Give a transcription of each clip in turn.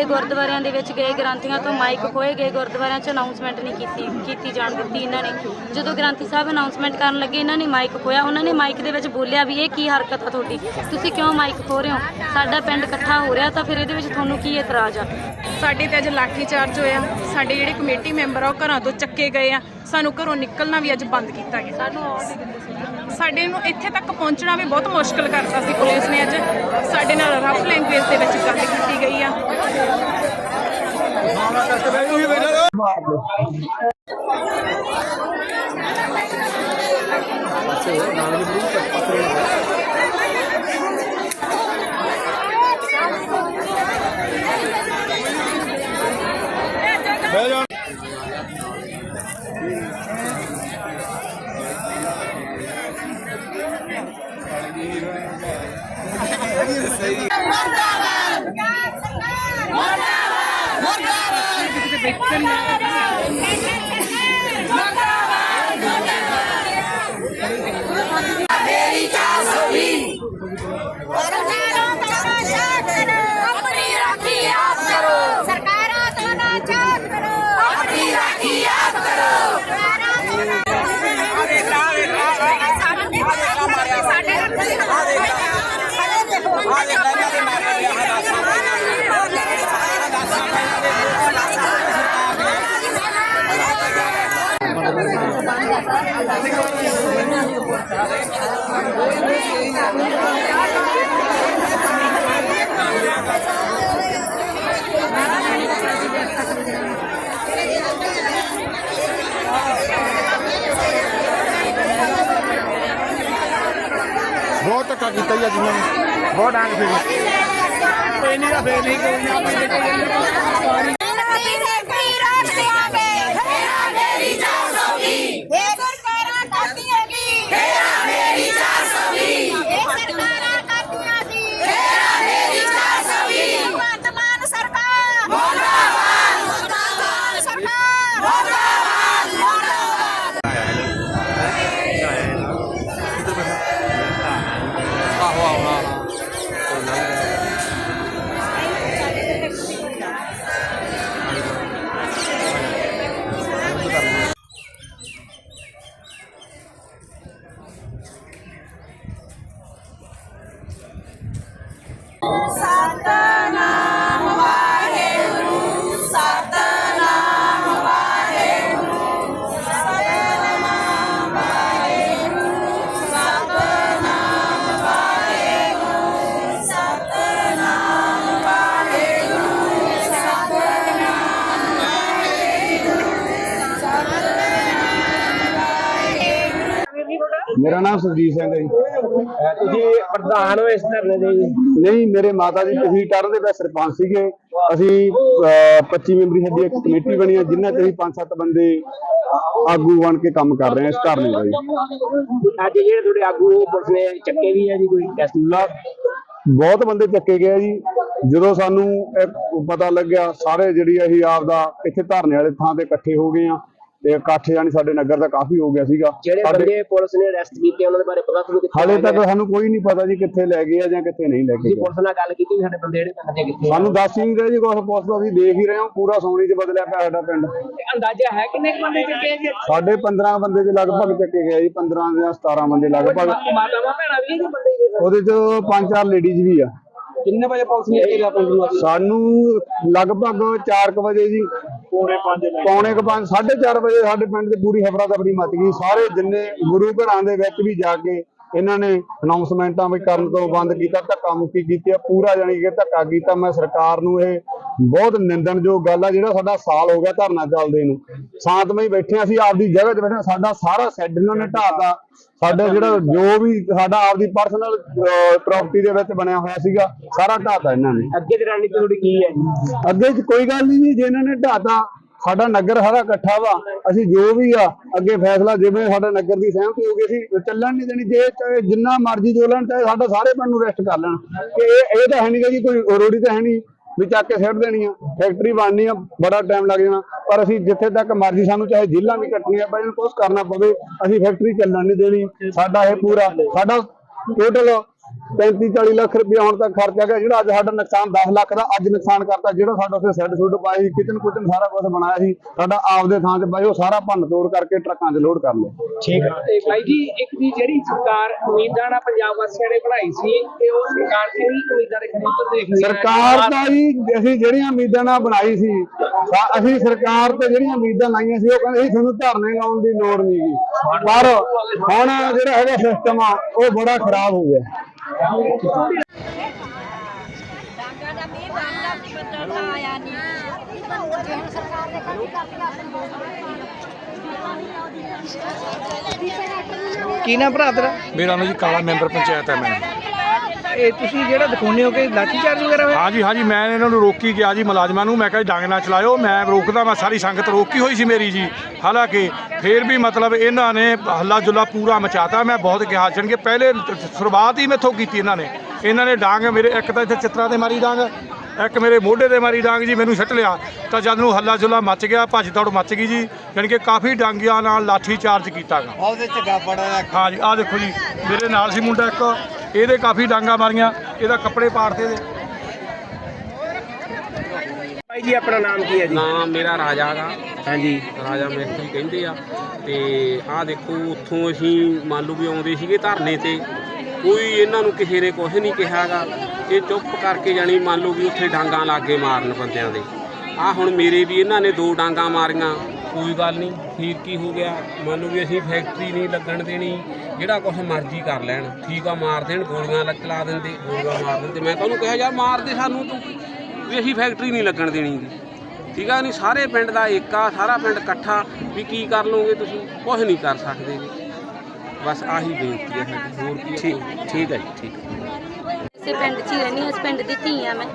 ਇਹ ਗੁਰਦੁਆਰਿਆਂ ਦੇ ਵਿੱਚ ਗਏ ਗ੍ਰੰਥੀਆਂ ਤੋਂ ਮਾਈਕ ਖੋਏ ਗਏ ਗੁਰਦੁਆਰਿਆਂ 'ਚ ਅਨਾਉਂਸਮੈਂਟ ਨਹੀਂ ਕੀਤੀ ਕੀਤੀ ਜਾਣ ਦਿੱਤੀ ਇਹਨਾਂ ਨੇ। ਜਦੋਂ ਗ੍ਰੰਥੀ ਸਾਹਿਬ ਅਨਾਉਂਸਮੈਂਟ ਕਰਨ ਲੱਗੇ ਇਹਨਾਂ ਨੇ ਮਾਈਕ ਖੋਇਆ ਉਹਨਾਂ ਨੇ ਮਾਈਕ ਦੇ ਵਿੱਚ ਬੋਲਿਆ ਵੀ ਇਹ ਕੀ ਹਰਕਤ ਆ ਤੁਹਾਡੀ? ਤੁਸੀਂ ਕਿਉਂ ਮਾਈਕ ਖੋ ਰਹੇ ਹੋ? ਸਾਡਾ ਪਿੰਡ ਇਕੱਠਾ ਹੋ ਰਿਹਾ ਤਾਂ ਫਿਰ ਇਹਦੇ ਵਿੱਚ ਤੁਹਾਨੂੰ ਕੀ ਇਤਰਾਜ਼ ਆ? ਸਾਡੇ ਤੇ ਅੱਜ ਲਾਠੀ ਚਾਰਜ ਹੋਇਆ। ਸਾਡੇ ਜਿਹੜੇ ਕਮੇਟੀ ਮੈਂਬਰ ਆ ਉਹ ਘਰਾਂ ਤੋਂ ਚੱਕੇ ਗਏ ਆ। ਸਾਨੂੰ ਘਰੋਂ ਨਿਕਲਣਾ ਵੀ ਅੱਜ ਬੰਦ ਕੀਤਾ ਗਿਆ। ਸਾਨੂੰ ਸਾਡੇ ਨੂੰ ਇੱਥੇ ਤੱਕ ਪਹੁੰਚਣਾ ਵੀ ਬਹੁਤ ਮੁਸ਼ਕਲ ਕਰਤਾ ਸੀ। ਪੁਲਿਸ ਨੇ ਅੱਜ ਸਾਡੇ ਨਾਲ ਰਫ ਲੈਂਗੁਏਜ ਦੇ ਵਿੱਚ ਗੱਲ ਕੀਤੀ ਗਈ ਆ। ਸਰਕਾਰਾਂ ਬਹੁਤ ਧੱਕਾ ਕੀਤਾ ਜੀ ਬਹੁਤ ਡਾਂਗ ਫੇਰੀ। ਕੋਈ ਨਹੀਂ ਦਾ ਫੇਰ ਨਹੀਂ ਕੋਈ ਨਾ ਅਸੀਂ ਸੇਫਟੀ ਰੱਖ ਦਿਆਂਗੇ ਫੇਰਾ ਮੇਰੀ 420 ਮੇਰਾ ਨਾਮ ਸੁਰਜੀਤ ਸਿੰਘ ਹੈ ਜੀ। ਤੁਸੀਂ ਪ੍ਰਧਾਨ ਹੋ ਇਸ ਧਰਨੇ ਦੇ ਨਹੀਂ ਮੇਰੇ ਮਾਤਾ ਜੀ ਪਿਛਲੀ ਟਰਮ ਦੇ ਵਿੱਚ ਸਰਪੰਚ ਸੀਗੇ। ਅਸੀਂ ਅਹ, 25 ਮੈਂਬਰੀ ਸਾਡੀ ਇੱਕ ਕਮੇਟੀ ਬਣੀ ਹੈ ਜਿਨ੍ਹਾਂ ਚ ਅਸੀਂ 5-7 ਬੰਦੇ ਆਗੂ ਬਣ ਕੇ ਕੰਮ ਕਰ ਰਹੇ ਹਾਂ ਇਸ ਧਰਨੇ ਦਾ ਜੀ। ਅੱਜ ਜਿਹੜੇ ਤੁਹਾਡੇ ਆਗੂ ਪੁਲਿਸ ਨੇ ਚੱਕੇ ਵੀ ਆ ਜੀ ਕੋਈ ਟੈਸਟ ਬਹੁਤ ਬੰਦੇ ਚੱਕੇ ਗਏ ਜੀ। ਜਦੋਂ ਸਾਨੂੰ ਪਤਾ ਲੱਗਿਆ ਸਾਰੇ ਜਿਹੜੀ ਅਸੀਂ ਆਪਦਾ ਇੱਥੇ ਧਰਨੇ ਵਾਲੇ ਥਾਂ ਤੇ ਇਕੱਠੇ ਹੋ ਗਏ ਆ ਤੇ ਇਕੱਠ ਜਾਨੀ ਸਾਡੇ ਨਗਰ ਦਾ ਕਾਫੀ ਹੋ ਗਿਆ ਸੀਗਾ। ਜਿਹੜੇ ਸਾਡੇ- ਬੰਦੇ ਪੁਲਿਸ ਨੇ ਅਰੈਸਟ ਕੀਤੇ ਉਹਨਾਂ ਦੇ ਬਾਰੇ ਪਤਾ ਤੁਹਾਨੂੰ ਕਿੱਥੇ ਹਾਲੇ ਤੱਕ? ਸਾਨੂੰ ਕੋਈ ਨਹੀਂ ਪਤਾ ਜੀ ਕਿੱਥੇ ਲੈ ਗਏ ਆ ਜਾਂ ਕਿੱਥੇ ਨਹੀਂ ਲੈ ਗਏ ਪੁਲਿਸ ਨਾਲ ਗੱਲ ਕੀਤੀ ਸਾਡੇ ਬੰਦੇ ਜਿਹੜੇ ਪਿੰਡ ਦੇ ਕਿੱਥੇ? ਸਾਨੂੰ ਦੱਸ ਹੀ ਨਹੀਂ ਰਹੇ ਜੀ ਕੁਛ ਪੁੱਛਦਾ ਅਸੀਂ ਦੇਖ ਹੀ ਰਹੇ ਹਾਂ ਪੂਰਾ ਸੋਨੀ ਚ ਬਦਲਿਆ ਪਿਆ ਸਾਡਾ ਪਿੰਡ। ਤੇ ਅੰਦਾਜ਼ਾ ਹੈ ਕਿੰਨੇ ਕੁ ਬੰਦੇ ਚੱਕੇ ਆ ਜੀ ਸਾਡੇ 15 ਬੰਦੇ ਦੇ ਲਗਭਗ ਚੱਕੇ ਗਏ ਜੀ 15 ਜਾਂ 17 ਬੰਦੇ ਲਗਭਗ। ਮਾਤਾਵਾਂ ਭੈਣਾਂ ਵੀ ਆ ਜੀ ਬੰਦੇ ਦੇ ਉਹਦੇ ਚ ਪੰਜ ਚਾਰ ਲੇਡੀਜ਼ ਵੀ ਆ। ਕਿੰਨੇ ਵਜੇ ਪੁਲਿਸ ਨੇ ਪਿੰਡ ਨੂੰ ਸਾਨੂੰ ਲਗਭਗ 4 ਵਜੇ ਜੀ ਪੌਣੇ 5 ਪੌਣੇ 5 4:30 ਵਜੇ ਸਾਡੇ ਪਿੰਡ ਦੇ ਪੂਰੀ ਹਫਰਾ ਦਫੜੀ ਮਚ ਗਈ। ਸਾਰੇ ਜਿੰਨੇ ਗੁਰੂ ਘਰਾਂ ਦੇ ਵਿੱਚ ਵੀ ਜਾ ਕੇ ਇਹਨਾਂ ਨੇ ਅਨਾਉਂਸਮੈਂਟਾਂ ਵੀ ਕਰਨ ਤੋਂ ਬੰਦ ਕੀਤਾ, ਧੱਕਾ ਮੁੱਕੀ ਕੀਤੀ ਆ, ਪੂਰਾ ਜਾਨੀ ਕਿ ਧੱਕਾ ਕੀਤਾ। ਮੈਂ ਸਰਕਾਰ ਨੂੰ ਇਹ ਬਹੁਤ ਨਿੰਦਣਯੋਗ ਗੱਲ ਆ ਜਿਹੜਾ ਸਾਡਾ ਸਾਲ ਹੋ ਗਿਆ ਧਰਨਾ ਚੱਲਦੇ ਨੂੰ। ਸ਼ਾਂਤਮਈ ਬੈਠੇ ਅਸੀਂ ਆਪਦੀ ਜਗ੍ਹਾ ਤੇ ਬੈਠੇ ਸਾਡਾ ਸਾਰਾ ਸ਼ੈੱਡ ਇਹਨਾਂ ਨੇ ਢਾਤਾ ਸਾਡਾ ਜਿਹੜਾ ਜੋ ਵੀ ਸਾਡਾ ਆਪਦੀ ਪਰਸਨਲ ਪ੍ਰਾਪਰਟੀ ਦੇ ਵਿੱਚ ਬਣਿਆ ਹੋਇਆ ਸੀਗਾ ਸਾਰਾ ਢਾਤਾ ਇਹਨਾਂ ਨੇ। ਅੱਗੇ ਦੀ ਰਣਨੀਤੀ ਤੁਹਾਡੀ ਕੀ ਹੈ ਜੀ? ਅੱਗੇ ਚ ਕੋਈ ਗੱਲ ਨਹੀਂ ਜੀ ਇਹਨਾਂ ਨੇ ਢਾਤਾ ਸਾਡਾ ਨਗਰ ਸਾਰਾ ਇਕੱਠਾ ਵਾ ਅਸੀਂ ਜੋ ਵੀ ਆ ਅੱਗੇ ਫੈਸਲਾ ਜਿਵੇਂ ਸਾਡਾ ਨਗਰ ਦੀ ਸਹਿਮਤੀ ਹੋ ਗਈ ਅਸੀਂ ਚੱਲਣ ਨਹੀਂ ਦੇਣੀ ਜੇ ਚਾਹੇ ਜਿੰਨਾ ਮਰਜ਼ੀ ਜੋ ਲੈਣ ਚਾਹੇ ਸਾਡਾ ਸਾਰੇ ਪਿੰਡ ਨੂੰ ਰੈਸਟ ਕਰ ਲੈਣ। ਕਿ ਇਹ ਇਹ ਤਾਂ ਹੈ ਨਹੀਂ ਜੀ ਕੋਈ ਰੋੜੀ ਤਾਂ ਹੈ ਨਹੀਂ ਵੀ ਚੱਕ ਕੇ ਸਿੱਟ ਦੇਣੀ ਆ। ਫੈਕਟਰੀ ਬਣਨੀ ਆ, ਬੜਾ ਟਾਈਮ ਲੱਗ ਜਾਣਾ। ਪਰ ਅਸੀਂ ਜਿੱਥੇ ਤੱਕ ਮਰਜ਼ੀ ਸਾਨੂੰ ਚਾਹੇ ਜੇਲਾਂ ਵੀ ਕੱਟਣੀਆਂ ਪੈ ਜਾਣ ਕੁਛ ਕਰਨਾ ਪਵੇ। ਅਸੀਂ ਫੈਕਟਰੀ ਚੱਲਣ ਨਹੀਂ ਦੇਣੀ। ਸਾਡਾ ਇਹ ਪੂਰਾ, ਸਾਡਾ ਟੋਟਲ 35 40 ਲੱਖ ਰੁਪਏ ਹੁਣ ਤੱਕ ਖਰਚਿਆ ਗਿਆ ਜਿਹੜਾ ਅੱਜ ਸਾਡਾ ਨੁਕਸਾਨ 10 ਲੱਖ ਦਾ ਅੱਜ ਨੁਕਸਾਨ ਕਰਤਾ ਜਿਹੜਾ ਸਾਡਾ ਉੱਥੇ ਸੈੱਡ ਸੁੱਡ ਪਾਇਆ ਸੀ ਕਿਚਨ ਕੁਚਨ ਸਾਰਾ ਕੁਝ ਬਣਾਇਆ ਸੀ ਸਾਡਾ ਆਪਦੇ ਥਾਂ 'ਚ ਬਾਈ ਉਹ ਸਾਰਾ ਭੰਨ ਤੋੜ ਕਰਕੇ ਟਰੱਕਾਂ 'ਚ ਲੋਡ ਕਰ ਲਿਆ। ਠੀਕ ਹੈ ਤੇ ਬਾਈ ਜੀ ਇੱਕ ਜੀ ਜਿਹੜੀ ਸਰਕਾਰ ਉਮੀਦਾਂ ਨਾਲ ਪੰਜਾਬ ਵਾਸੀਆਂ ਨੇ ਬਣਾਈ ਸੀ ਤੇ ਉਹ ਸਰਕਾਰ ਕਿਹੜੀ ਉਮੀਦਾਂ ਦੇ ਖਰੀਦ ਦੇਖ ਰਹੀ ਹੈ ਸਰਕਾਰ ਤਾਂ ਜੀ ਅਸੀਂ ਜਿਹੜੀਆਂ ਉਮੀਦਾਂ ਨਾਲ ਬਣਾਈ ਸੀ ਅਸੀਂ ਸਰਕਾਰ ਤੇ ਜਿਹੜੀਆਂ ਉਮੀਦਾਂ ਲਾਈਆਂ ਸੀ ਉਹ ਕਹਿੰਦੇ ਸੀ ਤੁਹਾਨੂੰ ਧਰਨੇ ਲਾਉਣ ਦੀ ਲੋੜ ਨਹੀਂ ਪਰ ਹੁਣ ਜਿਹੜਾ ਹੈਗਾ ਸਿਸਟਮ ਆ ਉਹ ਬੜਾ ਖਰਾਬ ਹੋ ਗਿਆ। ਡਾਂਗਾ ਦਾ ਮੀਂਹ ਬੰਦਾ ਸੀ ਬੱਦਲ ਤਾਂ ਆਇਆ ਨਹੀਂ ਸਰਕਾਰ ਨੇ ਕੰਮ ਕਰਤੀ ਕੀ ਨਾ ਭਰਾ ਤੇਰਾ? ਮੇਰਾ ਨਾਮ ਜੀ ਕਾਲਾ ਮੈਂਬਰ ਪੰਚਾਇਤ ਹੈ ਮੈਂ ਇਹ ਤੁਸੀਂ ਜਿਹੜਾ ਦਿਖਾਉਂਦੇ ਹੋ ਕਿ ਲਾਠੀ ਚਾਰਜ ਵਗੈਰਾ ਹੋਇਆ? ਹਾਂਜੀ ਹਾਂਜੀ, ਮੈਂ ਇਹਨਾਂ ਨੂੰ ਰੋਕੀ ਗਿਆ ਜੀ ਮੁਲਾਜ਼ਮਾਂ ਨੂੰ। ਮੈਂ ਕਿਹਾ ਜੀ, ਡੰਗ ਨਾ ਚਲਾਇਓ, ਮੈਂ ਰੋਕਦਾ ਮੈਂ ਸਾਰੀ ਸੰਗਤ ਰੋਕੀ ਹੋਈ ਸੀ ਮੇਰੀ ਜੀ। ਹਾਲਾਂਕਿ ਫੇਰ ਵੀ ਮਤਲਬ ਇਹਨਾਂ ਨੇ ਹੱਲਾ ਜੁੱਲਾ ਪੂਰਾ ਮਚਾਤਾ। ਮੈਂ ਬਹੁਤ ਕਿਹਾ ਜਾਣਗੇ ਪਹਿਲੇ ਸ਼ੁਰੂਆਤ ਹੀ ਮੇਥੋਂ ਕੀਤੀ ਇਹਨਾਂ ਨੇ। ਇਹਨਾਂ ਨੇ ਡਾਂਗ ਮੇਰੇ, ਇੱਕ ਤਾਂ ਇੱਥੇ ਚਿੱਤਰਾਂ ਤੇ ਮਾਰੀ ਡਾਂਗ। ਇੱਕ ਮੇਰੇ ਮੋਢੇ ਤੇ ਮਾਰੀ ਡਾਂਗ ਜੀ ਮੈਨੂੰ ਛੱਟ ਲਿਆ। ਤਾਂ ਜਦ ਨੂੰ ਹੱਲਾ ਜੁੱਲਾ ਮਚ ਗਿਆ ਭੱਜ ਦੌੜ ਮਚ ਗਈ ਜੀ। ਜਾਣੀ ਕਿ ਕਾਫੀ ਡਾਂਗਿਆਂ ਨਾਲ ਲਾਠੀ ਚਾਰਜ ਕੀਤਾ ਗਾ। ਉਹਦੇ ਚ ਬੜਾ ਹਾਂ ਜੀ ਆਹ ਦੇਖੋ ਜੀ ਮੇਰੇ ਨਾਲ ਸੀ ਮੁੰਡਾ ਇੱਕ। ਇਹਦੇ ਕਾਫੀ ਡਾਂਗਾ ਮਾਰੀਆਂ। ਇਹਦਾ ਕੱਪੜੇ ਪਾੜਤੇ ਇਹਦੇ। ਬਾਈ ਜੀ ਆਪਣਾ ਨਾਮ ਕੀ ਹੈ ਜੀ? ਨਾਮ ਮੇਰਾ ਰਾਜਾ ਗਾ। ਹਾਂਜੀ ਰਾਜਾ ਮਿਸਤਰੀ ਕਹਿੰਦੇ ਆ। ਤੇ ਆਹ ਦੇਖੋ ਉੱਥੋਂ ਅਸੀਂ ਮੰਨ ਲਓ ਵੀ ਆਉਂਦੇ ਸੀਗੇ ਧਰਨੇ ਤੇ। ਕੋਈ ਇਹਨਾਂ ਨੂੰ ਕਿਸੇ ਨੇ ਕੁਝ ਨਹੀਂ ਕਿਹਾਗਾ ਇਹ ਚੁੱਪ ਕਰਕੇ ਜਾਣੀ ਮੰਨ ਲਓ ਵੀ ਉੱਥੇ ਡਾਂਗਾ ਲਾਗੇ ਮਾਰਨ ਬੰਦਿਆਂ ਦੇ। ਆਹ ਹੁਣ ਮੇਰੇ ਵੀ ਇਹਨਾਂ ਨੇ ਦੋ ਡਾਂਗਾ ਮਾਰੀਆਂ। ਕੋਈ ਗੱਲ ਨਹੀਂ ਠੀਕ ਕੀ ਹੋ ਗਿਆ? ਮੰਨ ਲਓ ਵੀ ਅਸੀਂ ਫੈਕਟਰੀ ਨਹੀਂ ਲੱਗਣ ਦੇਣੀ ਜਿਹੜਾ ਕੁਝ ਮਰਜ਼ੀ ਕਰ ਲੈਣ। ਠੀਕ ਆ ਮਾਰ ਦੇਣ ਗੋਲੀਆਂ ਲੱਗ ਲਾ ਦਿੰਦੇ ਗੋਲੀਆਂ ਮਾਰ ਦਿੰਦੇ। ਮੈਂ ਤੁਹਾਨੂੰ ਕਿਹਾ ਯਾਰ ਮਾਰ ਦੇ ਸਾਨੂੰ ਤੂੰ। ਵੀ ਅਸੀਂ ਫੈਕਟਰੀ ਨਹੀਂ ਲੱਗਣ ਦੇਣੀ ਠੀਕ ਆ ਨਹੀਂ ਸਾਰੇ ਪਿੰਡ ਦਾ ਏਕਾ ਸਾਰਾ ਪਿੰਡ ਇਕੱਠਾ। ਵੀ ਕੀ ਕਰ ਲਓਗੇ ਤੁਸੀਂ? ਕੁਝ ਨਹੀਂ ਕਰ ਸਕਦੇ ਬਸ ਆਹੀ ਬੇਨਤੀ ਹੈ। ਸਾਡੀ ਹੋਰ ਕੀ ਠੀਕ ਠੀਕ ਹੈ ਜੀ ਠੀਕ। ਇਸੇ ਪਿੰਡ 'ਚ ਹੀ ਰਹਿੰਦੀ ਹਾਂ ਇਸ ਪਿੰਡ ਦੀ ਧੀ ਆ ਮੈਂ।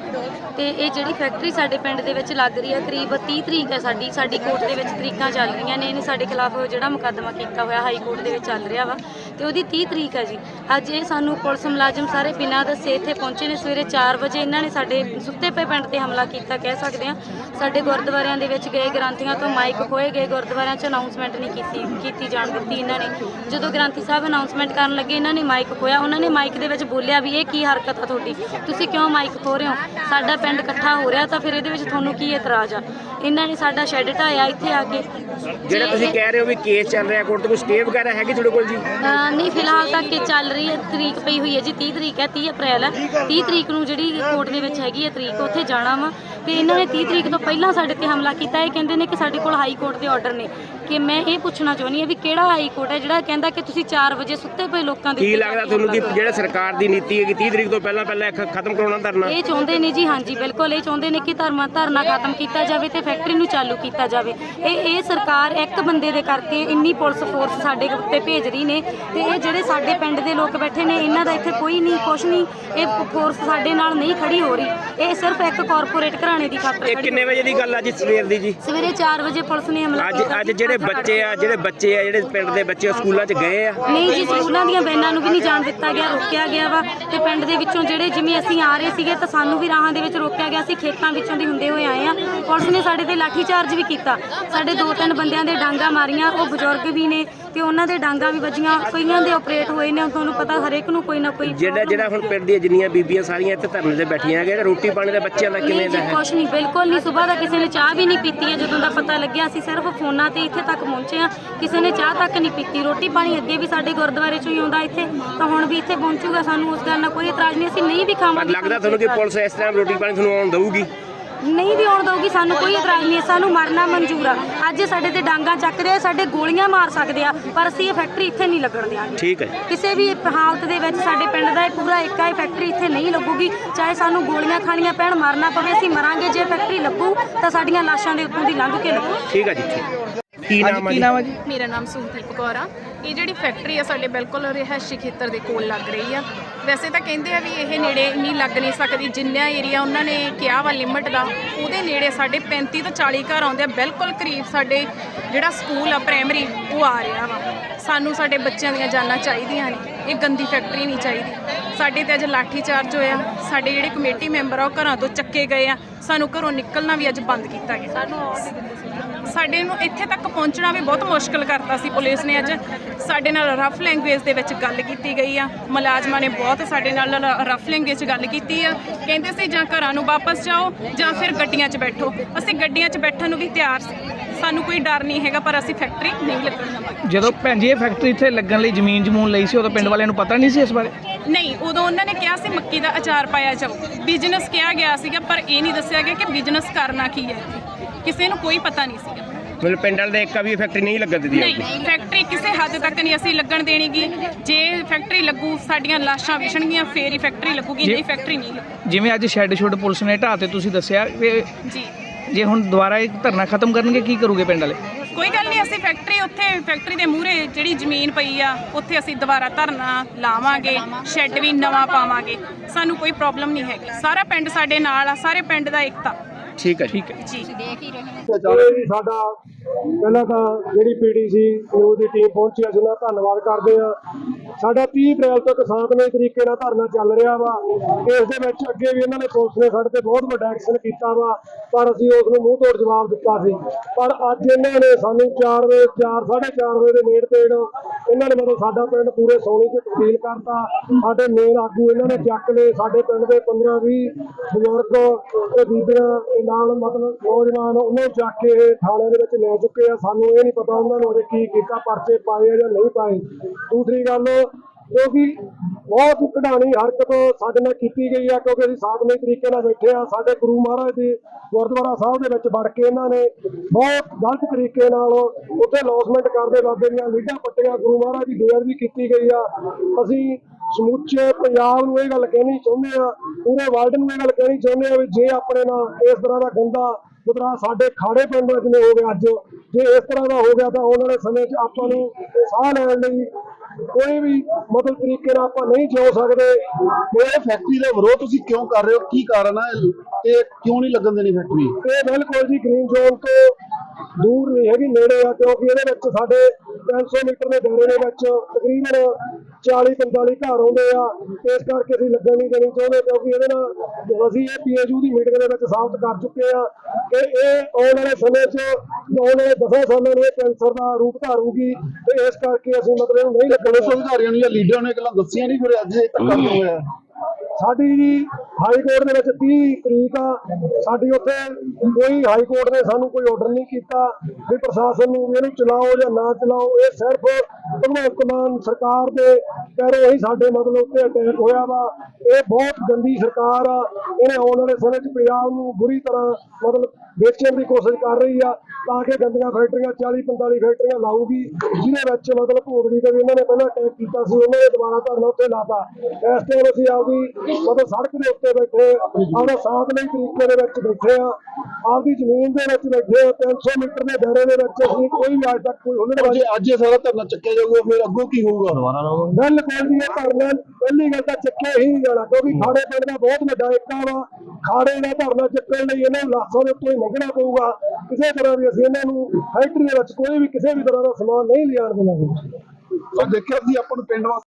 ਤੇ ਇਹ ਜਿਹੜੀ ਫੈਕਟਰੀ ਸਾਡੇ ਪਿੰਡ ਦੇ ਵਿੱਚ ਲੱਗ ਰਹੀ ਆ, ਕਰੀਬ 30 ਤਰੀਕ ਹੈ ਸਾਡੀ ਸਾਡੀ ਕੋਰਟ ਦੇ ਵਿੱਚ ਤਰੀਕਾਂ ਚੱਲ ਰਹੀਆਂ ਨੇ, ਇਹਨੇ ਸਾਡੇ ਖਿਲਾਫ ਜਿਹੜਾ ਮੁਕੱਦਮਾ ਕੀਤਾ ਹੋਇਆ, ਹਾਈ ਕੋਰਟ ਦੇ ਵਿੱਚ ਚੱਲ ਰਿਹਾ ਵਾ। ਤੇ ਉਹਦੀ 30 ਤਰੀਕ ਹੈ ਜੀ। ਅੱਜ ਇਹ ਸਾਨੂੰ ਪੁਲਿਸ ਮੁਲਾਜ਼ਮ ਸਾਰੇ ਬਿਨਾਂ ਦੱਸੇ ਇੱਥੇ ਪਹੁੰਚੇ ਨੇ। ਸਵੇਰੇ 4 ਵਜੇ ਇਹਨਾਂ ਨੇ ਸਾਡੇ ਸੁੱਤੇ ਪਏ ਪਿੰਡ ਤੇ ਹਮਲਾ ਕੀਤਾ ਕਹਿ ਸਕਦੇ ਆ ਸਾਡੇ ਗੁਰਦੁਆਰਿਆਂ ਦੇ ਵਿੱਚ ਗਏ ਗ੍ਰੰਥੀਆਂ ਤੋਂ ਮਾਈਕ ਖੋਏ ਗਏ। ਗੁਰਦੁਆਰਿਆਂ 'ਚ ਅਨਾਉਂਸਮੈਂਟ ਨਹੀਂ ਕੀਤੀ ਕੀਤੀ ਜਾਣ ਦਿੱਤੀ ਇਹਨਾਂ ਨੇ। ਜਦੋਂ ਗ੍ਰੰਥੀ ਸਾਹਿਬ ਅਨਾਉਂਸਮੈਂਟ ਕਰਨ ਲੱਗੇ ਇਹਨਾਂ ਨੇ ਮਾਈਕ ਖੋਇਆ। ਉਹਨਾਂ ਨੇ ਮਾਈਕ ਦੇ ਵਿੱਚ ਬੋਲਿਆ ਵੀ ਇਹ ਕੀ ਹਰਕਤ ਆ ਤੁਹਾਡੀ? ਤੁਸੀਂ ਕਿਉਂ ਮਾਈਕ ਖੋ ਰਹੇ ਹੋ? ਸਾਡਾ ਪਿੰਡ ਇਕੱਠਾ ਹੋ ਰਿਹਾ ਤਾਂ ਫਿਰ ਇਹਦੇ ਵਿੱਚ ਤੁਹਾਨੂੰ ਕੀ ਇਤਰਾਜ਼ ਆ? ਇਹਨਾਂ ਨੇ ਸਾਡਾ ਸ਼ੈੱਡ ਢਾਇਆ ਇੱਥੇ ਆ ਕੇ। ਜਿਹੜਾ ਤੁਸੀਂ ਕਹਿ ਰਹੇ ਹੋ ਵੀ ਕੇਸ ਚੱਲ ਰਿਹਾ ਕੋਰਟ ਤੋਂ ਕੋਈ ਸਟੇ ਵਗੈਰਾ ਹੈਗੀ ਤੁਹਾਡੇ ਕੋਲ ਜੀ? ਅਹ ਫਿਲਹਾਲ ਤੱਕ ਇਹ ਚੱਲ ਰਹੀ ਹੈ। ਤਰੀਕ ਪਈ ਹੋਈ ਹੈ ਜੀ 30 ਤਰੀਕ ਹੈ 30 ਅਪ੍ਰੈਲ ਹੈ। 30 ਤਰੀਕ ਨੂੰ ਜਿਹੜੀ ਕੋਰਟ ਦੇ ਵਿੱਚ ਹੈਗੀ ਹੈ, ਤਰੀਕ ਉੱਥੇ ਜਾਣਾ ਵਾ। ਤੇ ਇਹਨਾਂ ਨੇ 30 ਤਰੀਕ ਤੋਂ ਪਹਿਲਾਂ ਸਾਡੇ ਤੇ ਹਮਲਾ ਕੀਤਾ। ਇਹ ਕਹਿੰਦੇ ਨੇ ਕਿ ਸਾਡੇ ਕੋਲ ਹਾਈ ਕੋਰਟ ਦੇ ਆਰਡਰ ਨੇ। ਕਿ ਮੈਂ ਇਹ ਪੁੱਛਣਾ ਚਾਹੁੰਦੀ ਹਾਂ ਵੀ ਕਿਹੜਾ ਹਾਈ ਕੋਰਟ ਹੈ ਜਿਹੜਾ ਕਹਿੰਦਾ ਕਿ ਤੁਸੀਂ 4 ਵਜੇ ਸੁੱਤੇ ਪਏ ਲੋਕਾਂ ਦੇ ਕੀ ਉੱਤੇ ਲੱਗਦਾ ਤੁਹਾਨੂੰ ਕਿ ਜਿਹੜਾ ਸਰਕਾਰ ਦੀ ਨੀਤੀ ਹੈ ਕਿ 30 ਤਰੀਕ ਤੋਂ ਪਹਿਲਾਂ ਪਹਿਲਾਂ ਇਹ ਖ- ਖਤਮ ਕਰਾਉਣਾ ਧਰਨਾ? ਇਹ ਚਾਹੁੰਦੇ ਨੇ ਜੀ ਹਾਂਜੀ ਬਿਲਕੁਲ। ਇਹ ਚਾਹੁੰਦੇ ਨੇ ਕਿ ਧਰਮਾ ਧਰਨਾ ਖਤਮ ਕੀਤਾ ਜਾਵੇ ਤੇ ਫੈਕਟਰੀ ਨੂੰ ਚਾਲੂ ਕੀਤਾ ਜਾਵੇ। ਇਹ ਇਹ ਸਰਕਾਰ ਇੱਕ ਬੰਦੇ ਦੇ ਕਰਕੇ ਇੰਨੀ ਪੁਲਿਸ ਫੋਰਸ ਸਾਡੇ ਉੱਤੇ ਭੇਜ ਰਹੀ ਨੇ ਤੇ ਇਹ ਜਿਹੜੇ ਸਾਡੇ ਪਿੰਡ ਦੇ ਲੋਕ ਬੈਠੇ ਨੇ ਇਹਨਾਂ ਦਾ ਇੱਥੇ ਕੋਈ ਨਹੀਂ ਕੁਛ ਨਹੀਂ ਇਹ ਫੋਰਸ ਸਾਡੇ ਨਾਲ ਨਹੀਂ ਖੜੀ ਹੋ ਰਹੀ। ਇਹ ਸਿਰਫ ਇੱਕ ਕਾਰਪੋਰੇਟ ਘਰਾਣੇ ਦੀ ਖਾਤਰ ਇਹ ਖੜੀ ਕਿੰਨੇ ਵਜੇ ਦੀ ਗੱਲ ਆ ਜੀ ਸਵੇਰ ਦੀ ਜੀ? ਸਵੇਰੇ 4 ਵਜੇ ਪੁਲਿਸ ਨੇ ਹਮਲਾ ਅੱਜ ਕੀਤਾ ਅੱਜ ਜੀ। ਜਿਹੜੇ ਬੱਚੇ ਆ ਜਿਹੜੇ ਬੱਚੇ ਆ ਜਿਹੜੇ ਪਿੰਡ ਦੇ ਬੱਚੇ ਆ, ਸਕੂਲਾਂ 'ਚ ਗਏ ਆ? ਨਹੀਂ ਜੀ ਸਕੂਲਾਂ ਦੀਆਂ ਵੈਨਾਂ ਨੂੰ ਵੀ ਨਹੀਂ ਜਾਣ ਦਿੱਤਾ ਗਿਆ ਰੋਕਿਆ ਗਿਆ ਵਾ ਤੇ ਪਿੰਡ ਦੇ ਵਿੱਚੋਂ ਜਿਹੜੇ ਜਿਵੇਂ ਅਸੀਂ ਆ ਰਹੇ ਸੀਗੇ ਤਾਂ ਸਾਨੂੰ ਵੀ ਰਾਹਾਂ ਦੇ ਵਿੱਚ ਰੋਕਿਆ ਗਿਆ ਸੀ ਖੇਤਾਂ ਵਿੱਚੋਂ ਦੀ ਹੁੰਦੇ ਹੋਏ ਆਏ ਆ। ਪੁਲਿਸ ਨੇ ਸਾਡੇ ਤੇ ਲਾਠੀ ਚਾਰਜ ਵੀ ਕੀਤਾ। ਸਾਡੇ ਦੋ ਤਿੰਨ ਬੰਦਿਆਂ ਦੇ ਡਾਂਗਾ ਮਾਰੀਆਂ ਉਹ ਬਜ਼ੁਰਗ ਵੀ ਨੇ ਤੇ ਉਹਨਾਂ ਦੇ ਡਾਂਗਾ ਵੀ ਵੱਜੀਆਂ ਕਈਆਂ ਦੇ ਆਪਰੇਟ ਹੋਏ ਨੇ ਤੁਹਾਨੂੰ ਪਤਾ ਹਰੇਕ ਨੂੰ ਕੋਈ ਨਾ ਕੋਈ ਜਿਹੜਾ ਜਿਹੜਾ ਹੁਣ ਪਿੰਡ ਦੀਆਂ ਜਿੰਨੀਆਂ ਬੀਬੀਆਂ ਸਾਰੀਆਂ ਇੱਥੇ ਧਰਨੇ ਤੇ ਬੈਠੀਆਂ ਹੈਗੇ ਰੋਟੀ ਪਾਣੀ ਦਾ ਬੱਚਿਆਂ ਦਾ ਕਿਵੇਂ ਦਾ ਹੈ? ਕੁਛ ਨਹੀਂ ਬਿਲਕੁਲ ਨਹੀਂ। ਸਵੇਰ ਦਾ ਕਿਸੇ ਨੇ ਚਾਹ ਵੀ ਨਹੀਂ ਪੀਤੀ ਹੈ ਜਦੋਂ ਦਾ ਪਤਾ ਲੱਗਿਆ ਅਸੀਂ ਸਿਰਫ ਫੋਨਾਂ ਤੇ ਇੱਥੇ ਤੱਕ ਪਹੁੰਚੇ ਆ ਕਿਸੇ ਨੇ ਚਾਹ ਤੱਕ ਨਹੀਂ ਪੀਤੀ ਰੋਟੀ ਪਾਣੀ ਅੱਗੇ ਵੀ ਸਾਡੇ ਗੁਰਦੁਆਰੇ ਚੋਂ ਹੀ ਆਉਂਦਾ ਇੱਥੇ ਤਾਂ ਹੁਣ ਵੀ ਇੱਥੇ ਪਹੁੰਚੂਗਾ ਸਾਨੂੰ ਉਸ ਗੱਲ ਨਾਲ ਕੋਈ ਇਤਰਾਜ਼ ਨਹੀਂ ਅਸੀਂ ਨਹੀਂ ਵੀ ਖਾਵਾਂਗੇ ਲੱਗਦਾ ਤੁਹਾਨੂੰ ਕਿ ਪੁਲਿਸ ਇਸ ਤਰ੍ਹਾਂ ਰੋਟੀ ਪਾਣੀ ਤੁਹਾਨੂੰ ਆਉਣ ਦਊਗੀ? ਨਹੀਂ ਵੀ ਆਉਣ ਦਊਗੀ ਸਾਨੂੰ ਕੋਈ ਇਤਰਾਜ਼ ਨਹੀਂ ਹੈ, ਸਾਨੂੰ ਮਰਨਾ ਮਨਜ਼ੂਰ ਆ। ਅੱਜ ਸਾਡੇ ਤੇ ਡਾਂਗਾ ਚੱਕਦੇ ਆ ਸਾਡੇ ਗੋਲੀਆਂ ਮਾਰ ਸਕਦੇ ਆ ਪਰ ਅਸੀਂ ਇਹ ਫੈਕਟਰੀ ਇੱਥੇ ਨਹੀਂ ਲੱਗਣ ਦਿਆਂਗੇ। ਠੀਕ ਹੈ। ਜੀ। ਕਿਸੇ ਵੀ ਹਾਲਤ ਦੇ ਵਿੱਚ ਸਾਡੇ ਪਿੰਡ ਦਾ ਇਹ ਪੂਰਾ ਏਕਾ ਇਹ ਫੈਕਟਰੀ ਇੱਥੇ ਨਹੀਂ ਲੱਗੂਗੀ। ਚਾਹੇ ਸਾਨੂੰ ਗੋਲੀਆਂ ਖਾਣੀਆਂ ਪੈਣ ਮਰਨਾ ਪਵੇ ਅਸੀਂ ਮਰਾਂਗੇ। ਜੇ ਫੈਕਟਰੀ ਲੱਗੂ ਤਾਂ ਸਾਡੀਆਂ ਲਾਸ਼ਾਂ ਦੇ ਉੱਤੋਂ ਦੀ ਲੰਘ ਕੇ ਲੱਗੂ ਠੀਕ ਹੈ ਜੀ ਠੀਕ। ਕੀ ਨਾਮ ਹੈ ਜੀ? ਮੇਰਾ ਨਾਮ ਸੁਖਦੀਪ ਕੌਰ ਆ। ਇਹ ਜਿਹੜੀ ਫੈਕਟਰੀ ਆ ਸਾਡੇ ਬਿਲਕੁਲ ਰਿਹਾਇਸ਼ੀ ਖੇਤਰ ਦੇ ਕੋਲ ਲੱਗ ਰਹੀ ਆ। ਵੈਸੇ ਤਾਂ ਕਹਿੰਦੇ ਆ ਵੀ ਇਹ ਨੇੜੇ ਨਹੀਂ ਲੱਗ ਨਹੀਂ ਸਕਦੀ ਜਿੰਨਾ ਏਰੀਆ ਉਹਨਾਂ ਨੇ ਕਿਹਾ ਵਾ ਲਿਮਟ ਦਾ ਉਹਦੇ ਨੇੜੇ ਸਾਡੇ 35 ਤੋਂ 40 ਘਰ ਆਉਂਦੇ ਆ। ਬਿਲਕੁਲ ਕਰੀਬ ਸਾਡੇ ਜਿਹੜਾ ਸਕੂਲ ਆ ਪ੍ਰਾਇਮਰੀ ਉਹ ਆ ਰਿਹਾ ਵਾ। ਸਾਨੂੰ ਸਾਡੇ ਬੱਚਿਆਂ ਦੀਆਂ ਜਾਨਾਂ ਚਾਹੀਦੀਆਂ ਨੇ। ਇਹ ਗੰਦੀ ਫੈਕਟਰੀ ਨਹੀਂ ਚਾਹੀਦੀ। ਸਾਡੇ ਤੇ ਅੱਜ ਲਾਠੀ ਚਾਰਜ ਹੋਇਆ। ਸਾਡੇ ਜਿਹੜੇ ਕਮੇਟੀ ਮੈਂਬਰ ਆ ਉਹ ਘਰਾਂ ਤੋਂ ਚੱਕੇ ਗਏ ਆ। ਸਾਨੂੰ ਘਰੋਂ ਨਿਕਲਣਾ ਵੀ ਅੱਜ ਬੰਦ ਕੀਤਾ ਗਿਆ। ਸਾਨੂੰ ਸਾਡੇ ਨੂੰ ਇੱਥੇ ਤੱਕ ਪਹੁੰਚਣਾ ਵੀ ਬਹੁਤ ਮੁਸ਼ਕਲ ਕਰਤਾ ਸੀ ਪੁਲਿਸ ਨੇ ਅੱਜ। ਸਾਡੇ ਨਾਲ ਰਫ ਲੈਂਗੁਏਜ ਦੇ ਵਿੱਚ ਗੱਲ ਕੀਤੀ ਗਈ ਆ। ਮੁਲਾਜ਼ਮਾਂ ਨੇ ਬਹੁਤ ਸਾਡੇ ਨਾਲ ਰਫ ਲੈਂਗੁਏਜ 'ਚ ਗੱਲ ਕੀਤੀ ਆ। ਕਹਿੰਦੇ ਸੀ ਜਾਂ ਘਰਾਂ ਨੂੰ ਵਾਪਸ ਜਾਓ ਜਾਂ ਫਿਰ ਗੱਡੀਆਂ 'ਚ ਬੈਠੋ। ਅਸੀਂ ਗੱਡੀਆਂ 'ਚ ਬੈਠਣ ਨੂੰ ਵੀ ਤਿਆਰ ਸੀ। ਸਾਨੂੰ ਕੋਈ ਡਰ ਨਹੀਂ ਹੈਗਾ ਪਰ ਅਸੀਂ ਫੈਕਟਰੀ ਨਹੀਂ ਲੱਗਣ ਦੇਵਾਂਗੇ ਜਦੋਂ ਭੈਣ ਜੀ ਇਹ ਫੈਕਟਰੀ ਇੱਥੇ ਲੱਗਣ ਲਈ ਜ਼ਮੀਨ ਜਮੂਨ ਲਈ ਸੀ ਉਦੋਂ ਪਿੰਡ ਵਾਲਿਆਂ ਨੂੰ ਪਤਾ ਨਹੀਂ ਸੀ ਇਸ ਬਾਰੇ? ਨਹੀਂ ਉਦੋਂ ਉਹਨਾਂ ਨੇ ਕਿਹਾ ਸੀ ਮੱਕੀ ਦਾ ਅਚਾਰ ਪਾਇਆ ਜਾਓ। ਬਿਜ਼ਨਸ ਕਿਹਾ ਗਿਆ ਸੀਗਾ ਪਰ ਇਹ ਨਹੀਂ ਦੱਸਿਆ ਗਿਆ ਕਿ ਬਿਜ਼ਨਸ ਕਰਨਾ ਕੀ ਹੈ। ਕਿਸੇ ਨੂੰ ਕੋਈ ਪਤਾ ਨਹੀਂ ਸੀਗਾ। ਮਤਲਬ ਪਿੰਡ ਵਾਲੇ ਦਾ ਇੱਕ ਵੀ ਫੈਕਟਰੀ ਨਹੀਂ ਲੱਗਣ ਦਿੱਤੀ ਨਹੀਂ ਫੈਕਟਰੀ ਕਿਸੇ ਹੱਦ ਤੱਕ ਨਹੀਂ ਅਸੀਂ ਲੱਗਣ ਦੇਣੀਗੀ। ਜੇ ਫੈਕਟਰੀ ਲੱਗੂ ਸਾਡੀਆਂ ਲਾਸ਼ਾਂ ਵਿਛਣਗੀਆਂ ਫੇਰ ਹੀ ਫੈਕਟਰੀ ਲੱਗੂਗੀ। ਨਹੀਂ ਫੈਕਟਰੀ ਨਹੀਂ ਲੱਗੂ। ਜਿਵੇਂ ਅੱਜ ਸ਼ੈੱਡ ਸ਼ੁੱਡ ਪੁਲਿਸ ਨੇ ਢਾਹ ਤੇ ਤੁਸੀਂ ਦੱਸਿਆ ਵੀ ਜੀ। ਜੇ ਹੁਣ ਦੁਬਾਰਾ ਇਹ ਧਰਨਾ ਖਤਮ ਕਰਨਗੇ ਕੀ ਕਰੋਗੇ ਪਿੰਡ ਵਾਲੇ? ਕੋਈ ਗੱਲ ਨਹੀਂ ਅਸੀਂ ਫੈਕਟਰੀ ਉੱਥੇ ਫੈਕਟਰੀ ਦੇ ਮੂਹਰੇ ਜਿਹੜੀ ਜ਼ਮੀਨ ਪਈ ਆ ਉੱਥੇ ਅਸੀਂ ਦੁਬਾਰਾ ਧਰਨਾ ਲਾਵਾਂਗੇ ਸ਼ੈੱਡ ਵੀ ਨਵਾਂ ਪਾਵਾਂਗੇ। ਸਾਨੂੰ ਕੋਈ ਪ੍ਰੋਬਲਮ ਨਹੀਂ ਹੈਗੀ। ਸਾਰਾ ਪਿੰਡ ਸਾਡੇ ਨਾਲ ਆ ਸਾਰੇ ਪਿੰਡ ਦਾ ਇਕਤਾ ਠੀਕ ਹੈ ਜੀ। ਠੀਕ ਹੈ ਜੀ ਇਹ ਜੀ ਸਾਡਾ ਪਹਿਲਾਂ ਤਾਂ ਜਿਹੜੀ ਪੀਡੀ ਸੀ ਨਿਊਜ਼ ਦੀ ਟੀਮ ਪਹੁੰਚੀ, ਅਸੀਂ ਉਹਨਾਂ ਦਾ ਧੰਨਵਾਦ ਕਰਦੇ ਆ ਸਾਡਾ 30 ਅਪ੍ਰੈਲ ਤੋਂ ਕਿਸਾਨਮਈ ਤਰੀਕੇ ਨਾਲ ਧਰਨਾ ਚੱਲ ਰਿਹਾ ਵਾ। ਇਸ ਦੇ ਵਿੱਚ ਅੱਗੇ ਵੀ ਇਹਨਾਂ ਨੇ ਪੁਲਿਸ ਨੇ ਸਾਡੇ ਤੇ ਬਹੁਤ ਵੱਡਾ ਐਕਸ਼ਨ ਕੀਤਾ ਵਾ, ਪਰ ਅਸੀਂ ਉਸ ਨੂੰ ਮੂੰਹ ਤੋੜ ਜਵਾਬ ਦਿੱਤਾ ਸੀ। ਪਰ ਅੱਜ ਇਹਨਾਂ ਨੇ ਸਾਨੂੰ 4 ਵਜੇ 4 4:30 ਵਜੇ ਦੇ ਨੇੜੇ ਤੇੜ ਇਹਨਾਂ ਨੇ ਮਤਲਬ ਸਾਡਾ ਪਿੰਡ ਪੂਰੇ ਸੋਨੀ 'ਚ ਤਬਦੀਲ ਕਰਤਾ। ਸਾਡੇ ਮੇਨ ਆਗੂ ਇਹਨਾਂ ਨੇ ਚੱਕ ਲਏ, ਸਾਡੇ ਪਿੰਡ ਦੇ 15 20 ਬਜ਼ੁਰਗ ਤੇ ਬੀਬੀਆਂ ਦੇ ਨਾਲ ਮਤਲਬ ਨੌਜਵਾਨ, ਉਹਨਾਂ ਨੂੰ ਚੱਕ ਕੇ ਇਹ ਥਾਣੇ ਦੇ ਵਿੱਚ ਲੈ ਚੁੱਕੇ ਆ, ਸਾਨੂੰ ਇਹ ਨਹੀਂ ਪਤਾ ਉਹਨਾਂ ਨੂੰ ਅਜੇ ਕੀ ਕੀਤਾ, ਪਰਚੇ ਪਾਏ ਆ ਜਾਂ ਨਹੀਂ ਪਾਏ। ਦੂਸਰੀ ਗੱਲ ਕਿਉਂਕਿ ਬਹੁਤ ਕਢਾਣੀ ਹਰਕਤ ਸਾਡੇ ਨਾਲ ਕੀਤੀ ਗਈ ਆ, ਕਿਉਂਕਿ ਅਸੀਂ ਸਾਧਨੇ ਤਰੀਕੇ ਨਾਲ ਬੈਠੇ ਆ, ਸਾਡੇ ਗੁਰੂ ਮਹਾਰਾਜ ਦੀ ਗੁਰਦੁਆਰਾ ਸਾਹਿਬ ਦੇ ਵਿੱਚ ਵੜ ਕੇ ਇਹਨਾਂ ਨੇ ਬਹੁਤ ਗਲਤ ਤਰੀਕੇ ਨਾਲ ਉੱਥੇ ਲੌਸਮੈਂਟ ਕਰਦੇ ਬਾਬੇ ਦੀਆਂ ਲੀਡਾਂ ਪੱਟੀਆਂ ਗੁਰੂ ਮਹਾਰਾਜ ਦੀ ਬੇਅਦਬੀ ਕੀਤੀ ਗਈ ਆ। ਅਸੀਂ ਸਮੁੱਚੇ ਪੰਜਾਬ ਨੂੰ ਇਹ ਗੱਲ ਕਹਿਣੀ ਚਾਹੁੰਦੇ ਆ, ਪੂਰੇ ਵਰਲਡ ਨੂੰ ਇਹ ਗੱਲ ਕਹਿਣੀ ਚਾਹੁੰਦੇ ਆ ਵੀ ਜੇ ਆਪਣੇ ਨਾਲ ਇਸ ਤਰ੍ਹਾਂ ਦਾ ਗੰਦਾ ਬਦਲਾ ਸਾਡੇ ਖਾੜੇ ਪਿੰਡ ਵਿੱਚ ਨੇ ਹੋ ਗਿਆ ਅੱਜ ਜੇ ਇਸ ਤਰ੍ਹਾਂ ਦਾ ਹੋ ਗਿਆ ਤਾਂ ਆਉਣ ਵਾਲੇ ਸਮੇਂ 'ਚ ਆਪਾਂ ਨੂੰ ਸਾਹ ਲੈਣ ਲਈ ਕੋਈ ਵੀ ਮਤਲਬ ਤਰੀਕੇ ਨਾਲ ਆਪਾਂ ਨਹੀਂ ਜਿਉ ਸਕਦੇ। ਇਹ ਫੈਕਟਰੀ ਦਾ ਵਿਰੋਧ ਤੁਸੀਂ ਕਿਉਂ ਕਰ ਰਹੇ ਹੋ? ਕੀ ਕਾਰਨ ਹੈ ਤੇ ਕਿਉਂ ਨਹੀਂ ਲੱਗਣ ਦੇਣੀ ਫੈਕਟਰੀ ਇਹ ਬਿਲਕੁਲ ਜੀ ਗ੍ਰੀਨ ਜ਼ੋਨ ਤੋਂ ਦੂਰ ਨਹੀਂ ਹੈਗੀ ਨੇੜੇ ਆ ਕਿਉਂਕਿ ਇਹਦੇ ਵਿੱਚ ਸਾਡੇ 300 ਮੀਟਰ ਦੇ ਦਾਇਰੇ ਦੇ ਵਿੱਚ ਤਕਰੀਬਨ 40 45 ਘਰ ਆਉਂਦੇ ਆ। ਇਸ ਕਰਕੇ ਅਸੀਂ ਲੱਗਣ ਨਹੀਂ ਦੇਣੀ ਚਾਹੁੰਦੇ ਕਿਉਂਕਿ ਇਹਦੇ ਨਾਲ ਅਸੀਂ ਇਹ ਪੀਏਯੂ ਦੀ ਮੀਟਿੰਗ ਦੇ ਵਿੱਚ ਸਾਬਤ ਕਰ ਚੁੱਕੇ ਆ। ਕਿ ਇਹ ਆਉਣ ਵਾਲੇ ਸਮੇਂ 'ਚ ਆਉਣ ਵਾਲੇ 10 ਸਾਲਾਂ ਨੂੰ ਇਹ ਕੈਂਸਰ ਦਾ ਰੂਪ ਧਾਰੂਗੀ ਤੇ ਇਸ ਕਰਕੇ ਅਸੀਂ ਮਤਲਬ ਇਹਨੂੰ ਨਹੀਂ ਲੱਗਣ ਪੁਲਿਸ ਅਧਿਕਾਰੀਆਂ ਨੂੰ ਜਾਂ ਲੀਡਰਾਂ ਨੇ ਗੱਲਾਂ ਦੱਸੀਆਂ ਨਹੀਂ ਫਿਰ ਅੱਜ ਇਹ ਧੱਕਾ ਕਿਉਂ ਹੋਇਆ। ਸਾਡੀ ਜੀ ਹਾਈ ਕੋਰਟ ਦੇ ਵਿੱਚ 30 ਤਰੀਕ ਆ। ਸਾਡੀ ਉੱਥੇ ਕੋਈ ਹਾਈ ਕੋਰਟ ਨੇ ਸਾਨੂੰ ਕੋਈ ਆਰਡਰ ਨਹੀਂ ਕੀਤਾ ਵੀ ਪ੍ਰਸ਼ਾਸਨ ਨੂੰ ਇਹਨੂੰ ਚਲਾਓ ਜਾਂ ਨਾ ਚਲਾਓ। ਇਹ ਸਿਰਫ ਭਗਵੰਤ ਮਾਨ ਸਰਕਾਰ ਦੇ ਕਹਿਰੋ ਹੀ ਸਾਡੇ ਮਤਲਬ ਉੱਤੇ ਅਟੈਕ ਹੋਇਆ ਵਾ। ਇਹ ਬਹੁਤ ਗੰਦੀ ਸਰਕਾਰ ਆ। ਇਹਨੇ ਆਉਣ ਵਾਲੇ ਸਮੇਂ 'ਚ ਪੰਜਾਬ ਨੂੰ ਬੁਰੀ ਤਰ੍ਹਾਂ ਮਤਲਬ ਵੇਚਣ ਦੀ ਕੋਸ਼ਿਸ਼ ਕਰ ਰਹੀ ਆ। ਤਾਂ ਕਿ ਗੰਦੀਆਂ ਫੈਕਟਰੀਆਂ 40 45 ਫੈਕਟਰੀਆਂ ਲਾਊਗੀ ਜਿਹਦੇ ਵਿੱਚ ਮਤਲਬ ਭੋਗੜੀ ਤੇ ਵੀ ਇਹਨਾਂ ਨੇ ਪਹਿਲਾਂ ਅਟੈਕ ਕੀਤਾ ਸੀ ਉਹਨਾਂ ਨੇ ਦੁਬਾਰਾ ਧਰਨਾ ਉੱਤੇ ਲਾਤਾ। ਇਸ ਟਾਈਮ ਅਸੀਂ ਆਪਦੀ ਮਤਲਬ ਸੜਕ ਦੇ ਉੱਤੇ ਬੈਠੇ ਆਪਣਾ ਸਾਥ ਲਈ ਤਰੀਕੇ ਦੇ ਵਿੱਚ ਬੈਠੇ ਆ ਆਪਦੀ ਜ਼ਮੀਨ ਦੇ ਵਿੱਚ ਬੈਠੇ ਆ 300 ਮੀਟਰ ਦੇ ਦਾਇਰੇ ਦੇ ਵਿੱਚ ਅਸੀਂ ਕੋਈ ਅੱਜ ਤੱਕ ਕੋਈ ਹੁਲੜਬਾਜ਼ੀ ਜੇ ਅੱਜ ਇਹ ਸਾਰਾ ਧਰਨਾ ਚੱਕਿਆ ਜਾਊਗਾ ਫਿਰ ਅੱਗੋਂ ਕੀ ਹੋਊਗਾ? ਬਿਲਕੁਲ ਜੀ ਇਹ ਧਰਨਾ ਪਹਿਲੀ ਗੱਲ ਤਾਂ ਚੱਕੇ ਹੀ ਜਾਣਾ ਕਿਉਂਕਿ ਖਾੜੇ ਪਿੰਡ ਦਾ ਬਹੁਤ ਵੱਡਾ ਏਕਾ ਵਾ। ਖਾੜੇ ਦਾ ਧਰਨਾ ਚੱਕਣ ਲਈ ਇਹਨਾਂ ਨੂੰ ਲਾਸਾਂ ਦੇ ਉੱਤੋਂ ਹੀ ਲੰਘਣਾ ਪਊਗਾ। ਕਿਸੇ ਤਰ੍ਹਾਂ ਵੀ ਅਸੀਂ ਇਹਨਾਂ ਨੂੰ ਫੈਕਟਰੀ ਦੇ ਵਿੱਚ ਕੋਈ ਵੀ ਕਿਸੇ ਵੀ ਤਰ੍ਹਾਂ ਦਾ ਸਮਾਨ ਨਹੀਂ ਲਿਆਉਣ ਦੇਣਾ। ਤਾਂ ਦੇਖਿਆ ਸੀ ਆਪਾਂ ਨੂੰ ਪਿੰਡ ਵਾਸਤੇ